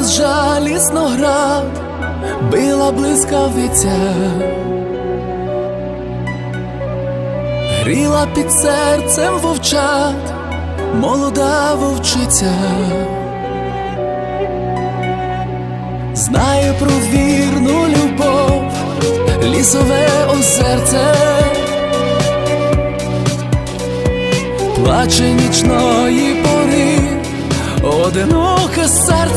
безжалісно град, била блискавиця, гріла під серцем вовчат, молода вовчиця. Знає про вірну любов, лісове озерце, плаче нічної пори, одиноке серце.